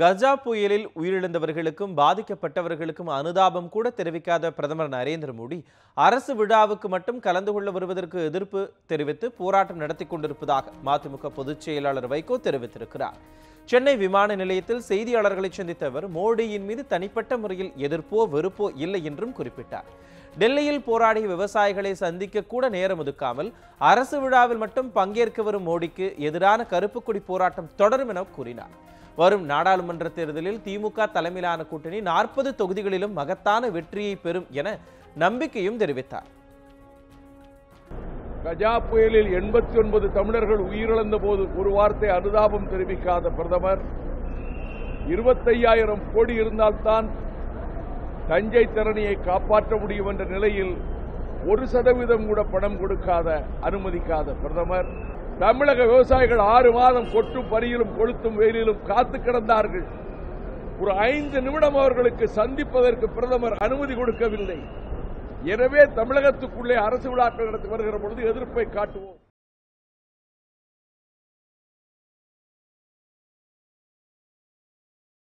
கஜா புயலில் உயிரிழந்தவர்களுக்கும் பாதிக்கப்பட்டவர்களுக்கும் அனுதாபம் கூட தெரிவிக்காத பிரதமர் நரேந்திர மோடி அரசு விழாவுக்கு மட்டும் கலந்து கொள்ள வருவதற்கு எதிர்ப்பு தெரிவித்து போராட்டம் நடத்தி கொண்டிருப்பதாக மதிமுக பொதுச் செயலாளர் வைகோ தெரிவித்திருக்கிறார். சென்னை விமான நிலையத்தில் செய்தியாளர்களை சந்தித்த அவர் மோடியின் மீது தனிப்பட்ட முறையில் எதிர்ப்போ வெறுப்போ இல்லை என்றும் குறிப்பிட்டார். டெல்லியில் போராடிய விவசாயிகளை சந்திக்க கூட நேரம் ஒதுக்காமல் அரசு விழாவில் மட்டும் பங்கேற்க வரும் மோடிக்கு எதிரான கருப்புக்குடி போராட்டம் தொடரும் என கூறினார். வரும் நாடாளுமன்ற தேர்தலில் திமுக தலைமையிலான கூட்டணி நாற்பது தொகுதிகளிலும் மகத்தான வெற்றியை பெறும் என நம்பிக்கையும் தெரிவித்தார். கஜா புயலில் எண்பத்தி ஒன்பது தமிழர்கள் உயிரிழந்த போது ஒரு வார்த்தை அனுதாபம் தெரிவிக்காத பிரதமர். இருபத்தையாயிரம் கோடி இருந்தால்தான் தஞ்சை திறனியை காப்பாற்ற முடியும் என்ற நிலையில் ஒரு சதவீதம் கூட பணம் கொடுக்காத அனுமதிக்காத பிரதமர். தமிழக விவசாயிகள் ஆறு மாதம் கொட்டும் பரியிலும் கொளுத்தும் வெயிலிலும் காத்து கிடந்தார்கள். ஒரு ஐந்து நிமிடம் அவர்களுக்கு சந்திப்பதற்கு பிரதமர் அனுமதி கொடுக்கவில்லை. எனவே தமிழகத்துக்குள்ளே அரசு விழாக்கள் நடத்தி வருகிற பொழுது எதிர்ப்பை காட்டுவோம்.